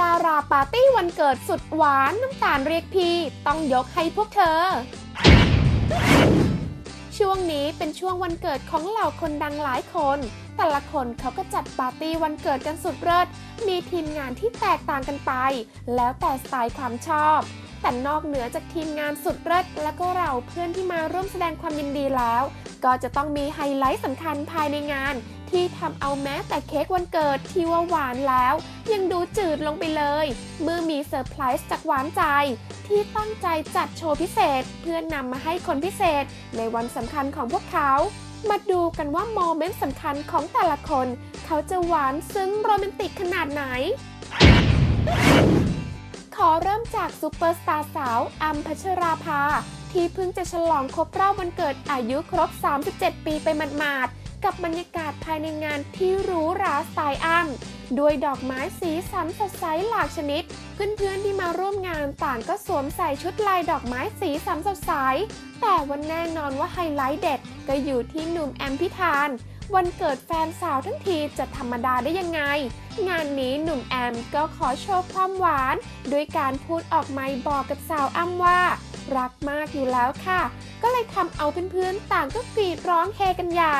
ดาราปาร์ตี้วันเกิดสุดหวานน้ำตาลเรียกพี่ ต้องยกให้พวกเธอ ช่วงนี้เป็นช่วงวันเกิดของเหล่าคนดังหลายคน แต่ละคนเขาก็จัดปาร์ตี้วันเกิดกันสุดเลิศมีทีมงานที่แตกต่างกันไป แล้วแต่สไตล์ความชอบ แต่นอกเหนือจากทีมงานสุดเลิศและก็เราเพื่อนที่มาร่วมแสดงความยินดีแล้ว ก็จะต้องมีไฮไลท์สำคัญภายในงาน ที่ทำเอาแม้แต่เค้กวันเกิดที่ว่าหวานแล้ว ยังดูจืดลงไปเลย เมื่อมีเซอร์ไพรส์จากหวานใจ ที่ตั้งใจจัดโชว์พิเศษ เพื่อนนำมาให้คนพิเศษ ในวันสำคัญของพวกเขา มาดูกันว่าโมเมนต์สำคัญของแต่ละคน เขาจะหวานซึ้งโรแมนติกขนาดไหน ขอเริ่มจากซูเปอร์สตาร์สาวอัมพัชราภาที่เพิ่งจะฉลองครบรอบวันเกิดอายุครบ 37 ปีไปหมาดๆ กับบรรยากาศภายในงานที่หรูหราสไตล์อัมด้วยดอกไม้สีสันสดใสหลากชนิด เพื่อนๆที่มาร่วมงานต่างก็สวมใส่ชุดลายดอกไม้สีสันสดใส แต่วันแน่นอนว่าไฮไลท์เด็ดก็อยู่ที่หนุ่มแอมพิธาน วันเกิดแฟนสาวทั้งทีจะธรรมดาได้ยังไง งานนี้หนุ่มแอมก็ขอโชว์ความหวาน ด้วยการพูดออกไมค์บอกกับสาวอ้ำว่า รักมากอยู่แล้วค่ะ ก็เลยทำเอาเพื่อนๆต่างก็กรีดร้องเฮกันใหญ่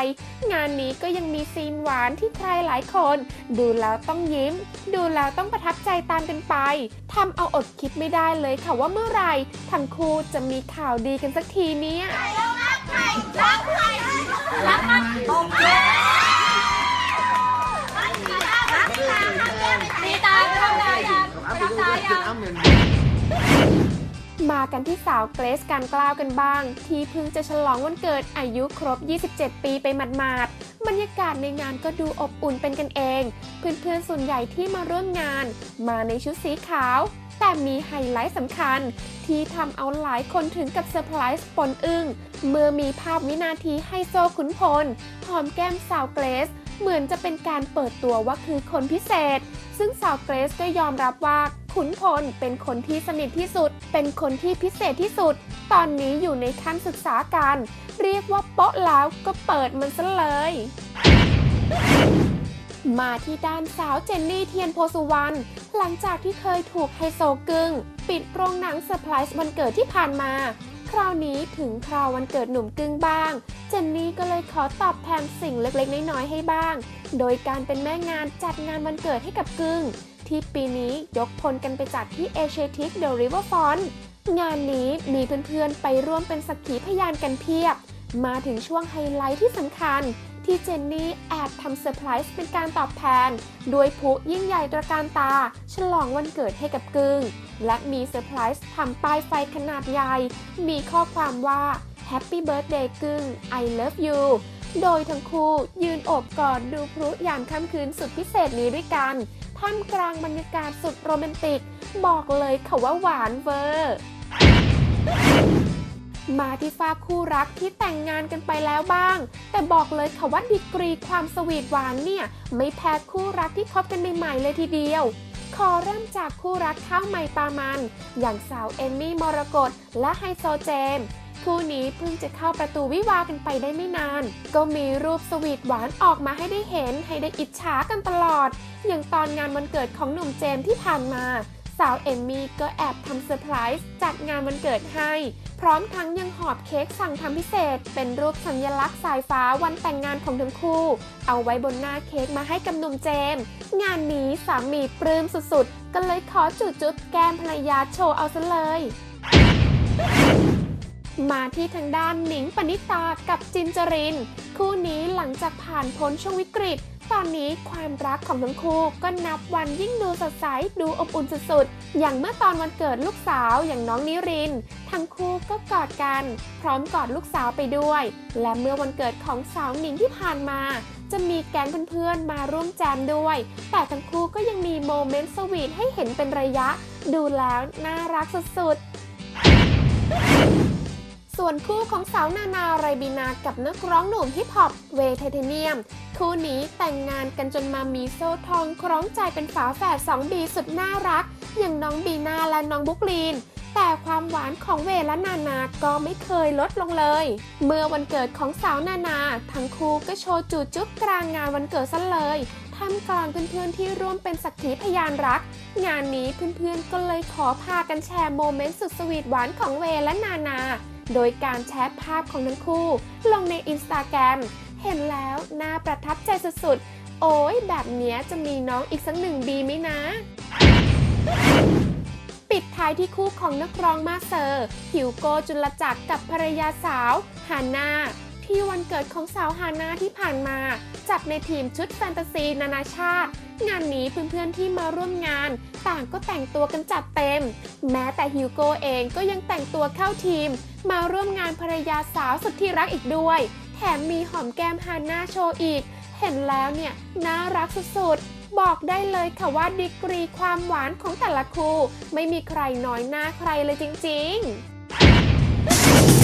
งานนี้ก็ยังมีซีนหวานที่ใครหลายคน ดูแล้วต้องยิ้ม ดูแล้วต้องประทับใจตามกันไปทำเอาอดคิดไม่ได้เลยค่ะว่าเมื่อไหร่ทั้งคู่จะมีข่าวดีกันสักทีเนี่ย ดีตาไปทำงายังไปทำงายังมากันที่สาวเกรซการกล้าวกันบ้าง ที่เพิ่งจะฉลองวันเกิดอายุครบ 27 ปีไปหมาดๆบรรยากาศในงานก็ดูอบอุ่นเป็นกันเอง เพื่อนๆส่วนใหญ่ที่มาร่วมงาน มาในชุดสีขาว แต่มีไฮไลท์สำคัญ ที่ทำเอาหลายคนถึงกับเซอร์ไพรส์ปนอึ้งเมื่อมีภาพวินาทีไฮโซขุนพล หอมแก้มสาวเกรซเหมือนจะเป็นการเปิดตัวว่าคือคนพิเศษ ซึ่งสาวเกรซก็ยอมรับว่าขุนพลเป็นคนที่สนิทที่สุด เป็นคนที่พิเศษที่สุด ตอนนี้อยู่ในขั้นศึกษากันเรียกว่าโป๊ะแล้วก็เปิดมันซะเลย มาที่ด้านสาวเจนนี่เทียนโพสุวรรณหลังจากที่เคยถูกไฮโซกึ่งปิดโรงหนังเซอร์ไพรส์วันเกิดที่ผ่านมา คราวนี้ถึงคราววันเกิดหนุ่มกึ่งบ้าง เจนนี่ก็เลยขอตอบแทนสิ่งเล็กๆ น้อยๆให้บ้าง โดยการเป็นแม่งานจัดงานวันเกิดให้กับกึ่งที่ปีนี้ยกพลกันไปจัดที่เอเชียทิกเดอะริเวอร์ฟอนงานนี้มีเพื่อนๆไปร่วมเป็นสักขีพยานกันเพียบ มาถึงช่วงไฮไลท์ที่สำคัญ ที่เจนนี่แอบทำเซอร์ไพรส์เป็นการตอบแทนโดยพลุยิ่งใหญ่ตระการตา ฉลองวันเกิดให้กับกึ่งและมีเซอร์ไพรส์ทำป้ายไฟขนาดใหญ่ มีข้อความว่า Happy Birthday กึ่ง I love you โดยทั้งคู่ยืนโอบกอดดูพลุยามค่ำคืนสุดพิเศษนี้ด้วยกัน ท่ามกลางบรรยากาศสุดโรแมนติก บอกเลยค่ะว่าหวานเวอร์ มาที่ฝากคู่รักที่แต่งงานกันไปแล้วบ้าง แต่บอกเลยค่ะว่าดีกรีความสวีทหวานเนี่ย ไม่แพ้คู่รักที่คบกันใหม่ๆเลยทีเดียว ขอเริ่มจากคู่รักข้าวใหม่ปลามัน อย่างสาวเอมมี่มรกตและไฮโซเจมคู่นี้เพิ่งจะเข้าประตูวิวากันไปได้ไม่นาน ก็มีรูปสวีทหวานออกมาให้ได้เห็นให้ได้อิจฉากันตลอด อย่างตอนงานวันเกิดของหนุ่มเจมที่ผ่านมา สาวเอมมี่ก็แอบทำเซอร์ไพรส์จัดงานวันเกิดให้ พร้อมทั้งยังหอบเค้กสั่งทำพิเศษ เป็นรูปสัญลักษณ์สายฟ้าวันแต่งงานของทั้งคู่ เอาไว้บนหน้าเค้กมาให้กับหนุ่มเจมส์งานนี้สามีปลื้มสุดๆ ก็เลยขอจุดจุดๆแก้มภรรยาโชว์เอาซะเลยมาที่ทางด้านหนิงปณิตากับจินจริน คู่นี้หลังจากผ่านพ้นช่วงวิกฤต ตอนนี้ความรักของทั้งคู่ก็นับวันยิ่งดูสดใสดูอบอุ่นสุดๆ อย่างเมื่อตอนวันเกิดลูกสาวอย่างน้องนิริน ทั้งคู่ก็กอดกัน พร้อมกอดลูกสาวไปด้วย และเมื่อวันเกิดของสาวหนิงที่ผ่านมา จะมีแก๊งเพื่อนๆมาร่วมแจมด้วย แต่ทั้งคู่ก็ยังมีโมเมนต์สวีทให้เห็นเป็นระยะ ดูแล้วน่ารักสุดๆ ส่วนคู่ของสาวนานาไรบีนากับนักร้องหนุ่มฮิปฮอปเวทเทเนียม คู่นี้แต่งงานกันจนมามีโซ่ทองคล้องใจเป็นฝาแฝด2บีสุดน่ารัก อย่างน้องบีนาและน้องบุ๊กลีนแต่ความหวานของเวและนานา ก็ไม่เคยลดลงเลย เมื่อวันเกิดของสาวนานา ทั้งคู่ก็โชว์จูจุ๊บกลางงานวันเกิดซะเลยทท่ามกลางเพื่อนๆที่ร่วมเป็นสักขีพยานรัก งานนี้เพื่อนๆก็เลยขอพากันแชร์โมเมนต์สุดสวีทหวานของเวและนานา โดยการแชร์ภาพของทั้งคู่ ลงในอินสตาแกรมเห็นแล้วน่าประทับใจสุดๆ โอ้ยแบบเนี้ยจะมีน้องอีกสักหนึ่งบีไหมนะ ปิดท้ายที่คู่ของนักร้องมาเซอร์หิวโกจุลจักรกับภรรยาสาวฮาน่าที่วันเกิดของสาวฮาน่าที่ผ่านมา จัดในทีมชุดแฟนตาซีนานาชาติ งานนี้เพื่อนๆที่มาร่วมงาน ต่างก็แต่งตัวกันจัดเต็ม แม้แต่ฮิวโกเองก็ยังแต่งตัวเข้าทีม มาร่วมงานภรรยาสาวสุดที่รักอีกด้วย แถมมีหอมแก้มฮาน่าโชว์อีก เห็นแล้วเนี่ยน่ารักสุดๆ บอกได้เลยค่ะว่าดีกรีความหวานของแต่ละคู่ ไม่มีใครน้อยหน้าใครเลยจริง ๆ